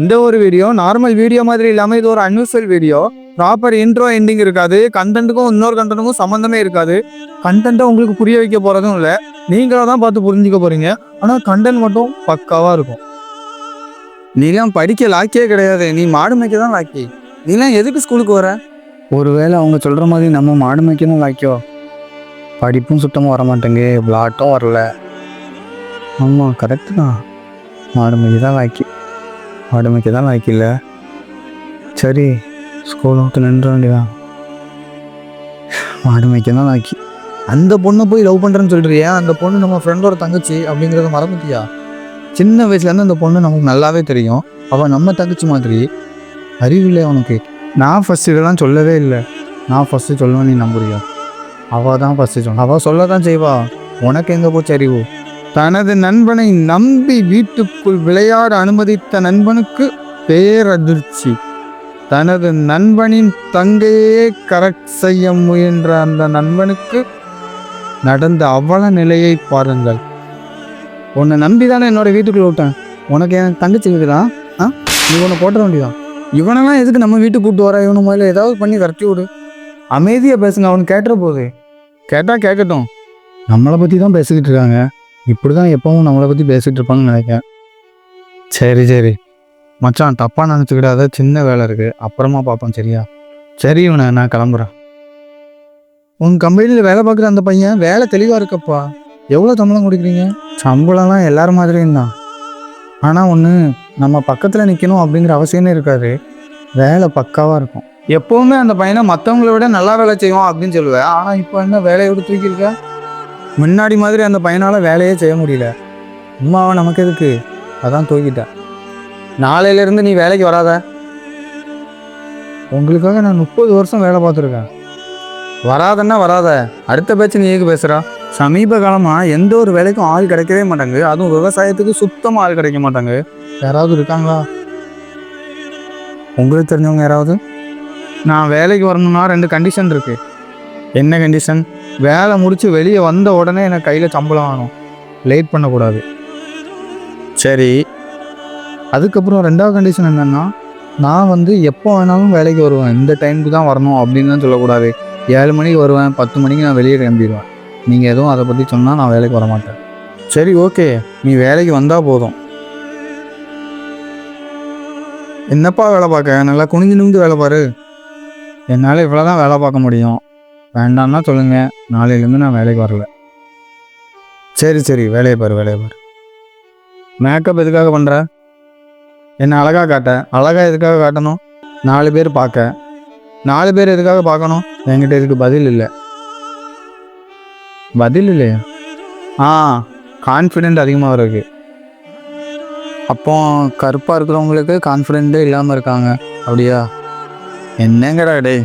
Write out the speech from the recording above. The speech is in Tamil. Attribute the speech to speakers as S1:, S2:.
S1: இந்த ஒரு வீடியோ நார்மல் வீடியோ மாதிரி இல்லாமல் இது ஒரு unusual video proper intro ending இருக்காது. கண்டென்ட்டுக்கும் இன்னொரு கண்டென்ட்டுக்கும் சம்மந்தமே இருக்காது. கண்டென்ட்டை உங்களுக்கு புரிய வைக்க போகிறதும் இல்லை. நீங்களாக தான் பார்த்து புரிஞ்சுக்க போகிறீங்க ஆனால் கண்டென்ட் மட்டும் பக்காவாக இருக்கும். நீலாம் படிக்க லாக்கியே கிடையாது. நீ மாடு மேய்க்க தான் லாக்கி நீலாம் எதுக்கு ஸ்கூலுக்கு வர? ஒருவேளை அவங்க சொல்கிற மாதிரி நம்ம மாடு மேய்க்க தான் லாக்கியோ படிப்பும் சுத்தமாக வர மாட்டேங்க விளாட்டும் வரல. ஆமாம் கரெக்டு தான். மாடு மேய்க்க தான் லாக்கி மாடு தான் லாக்கி இல்லை சரி ஸ்கூல் விட்டு நின்ற வேண்டியதான் மாடு தான் லாக்கி அந்த பொண்ணை போய் லவ் பண்ணுறேன்னு சொல்கிறியா அந்த பொண்ணு நம்ம ஃப்ரெண்டோட தங்கச்சி அப்படிங்கிறத மறந்துட்டியா? சின்ன வயசுலேருந்து அந்த பொண்ணு நமக்கு நல்லாவே தெரியும். அவள் நம்ம தங்கச்சி மாதிரி அறிவில்லை அவனுக்கு. நான் ஃபஸ்ட்டு இதெல்லாம் சொல்லவே இல்லை. நான் ஃபஸ்ட்டு சொல்லுவேன் நீ நம்புறியா? அவள் தான் ஃபஸ்ட்டு சொன்ன அவள் சொல்ல தான் செய்வா. உனக்கு எங்கே போச்சு அறிவு? தனது நண்பனை நம்பி வீட்டுக்குள் விளையாட அனுமதித்த நண்பனுக்கு பேரதிர்ச்சி. தனது நண்பனின் தங்கையே கரெக்ட் செய்ய முயன்ற அந்த நண்பனுக்கு நடந்த அவல நிலையை பாருங்கள். உன்னை நம்பி தானே என்னோட வீட்டுக்குள்ள விட்டேன். உனக்கு என் தங்கச்சி இருக்குதா? ஆ? நீ உன்னை போட்டுற வேண்டியதான் இவனெல்லாம் எதுக்கு நம்ம வீட்டுக்கு கூப்பிட்டு வர? இவனு முதல்ல ஏதாவது பண்ணி விரட்டி விடு. அமைதியாக பேசுங்க அவன் கேட்டுற போகுது கேட்டால் கேட்கட்டும். நம்மளை பற்றி தான் பேசிக்கிட்டு இருக்காங்க. இப்படி தான் எப்பவும் நம்மளை பற்றி பேசிகிட்டு இருப்பாங்கன்னு நினைக்கிறேன். சரி சரி. மச்சான் தப்பாக நினச்சிக்கிடாத சின்ன வேலை இருக்குது அப்புறமா பார்ப்போம் சரியா? சரி இவனை நான் கிளம்புறேன். உன் கம்பெனியில் வேலை பார்க்குற அந்த பையன் வேலை தெளிவாக இருக்கப்பா. எவ்வளோ சம்பளம் கொடுக்குறீங்க? சம்பளம்லாம் எல்லார் மாதிரியும் தான். ஆனால் ஒன்று நம்ம பக்கத்தில் நிற்கணும் அப்படிங்கிற அவசியமே இருக்காது. வேலை பக்காவாக இருக்கும். எப்போவுமே அந்த பையனை மற்றவங்கள விட நல்லா வேலை செய்வான் அப்படின்னு சொல்லுவேன் ஆனால் இப்போ என்ன வேலையை விட்டு தூக்கியிருக்க? முன்னாடி மாதிரி அந்த பையனால் வேலையே செய்ய முடியல. அம்மாவை நமக்கு எதுக்கு? அதான் தூக்கிட்டேன் நாளையிலேருந்து நீ வேலைக்கு வராத. உங்களுக்காக நான் முப்பது வருஷம் வேலை பார்த்துருக்கேன். வராதன்னா வராத. அடுத்த பேச்சு நீ எதுக்கு பேசுகிறா சமீப காலமாக எந்த ஒரு வேலைக்கும் ஆள் கிடைக்கவே மாட்டாங்க. அதுவும் விவசாயத்துக்கு சுத்தமாக ஆள் கிடைக்க மாட்டாங்க. யாராவது இருக்காங்களா? உங்களுக்கு தெரிஞ்சவங்க யாராவது? நான் வேலைக்கு வரணும்னா ரெண்டு கண்டிஷன் இருக்குது என்ன கண்டிஷன் வேலை முடிச்சு வெளியே வந்த உடனே எனக்கு கையில் சம்பளம் வேணும் லேட் பண்ணக்கூடாது. சரி. அதுக்கப்புறம் ரெண்டாவது கண்டிஷன் என்னென்னா நான் வந்து எப்போ வேணாலும் வேலைக்கு வருவேன். இந்த டைமுக்கு தான் வரணும் அப்படின்னு தான் சொல்லக்கூடாது. ஏழு மணிக்கு வருவேன் பத்து மணிக்கு நான் வெளியே கிளம்பிடுவேன். நீங்கள் எதுவும் அதை பற்றி சொன்னால் நான் வேலைக்கு வர மாட்டேன். சரி ஓகே நீ வேலைக்கு வந்தால் போதும். என்னப்பா வேலை பார்க்க? நல்லா குனிஞ்சு நிமிந்து வேலை பாரு. என்னால் இவ்வளோ தான் வேலை பார்க்க முடியும். வேண்டாம்னா சொல்லுங்கள் நாளையிலேருந்து நான் வேலைக்கு வரல. சரி சரி. வேலையை பாரு வேலையை பாரு. மேக்கப் எதுக்காக பண்ணுற என்னை அழகாக காட்ட? அழகாக எதுக்காக காட்டணும்? நாலு பேர் பார்க்க. நாலு பேர் எதுக்காக பார்க்கணும்? என்கிட்ட இதுக்கு பதில் இல்லை. பதில் இல்லையா? ஆ கான்ஃபிடென்ட் அதிகமாக இருக்கு. அப்போ கருப்பாக இருக்கிறவங்களுக்கு கான்ஃபிடென்ட்டே இல்லாமல் இருக்காங்க. அப்படியா? என்னங்கடா டேய்?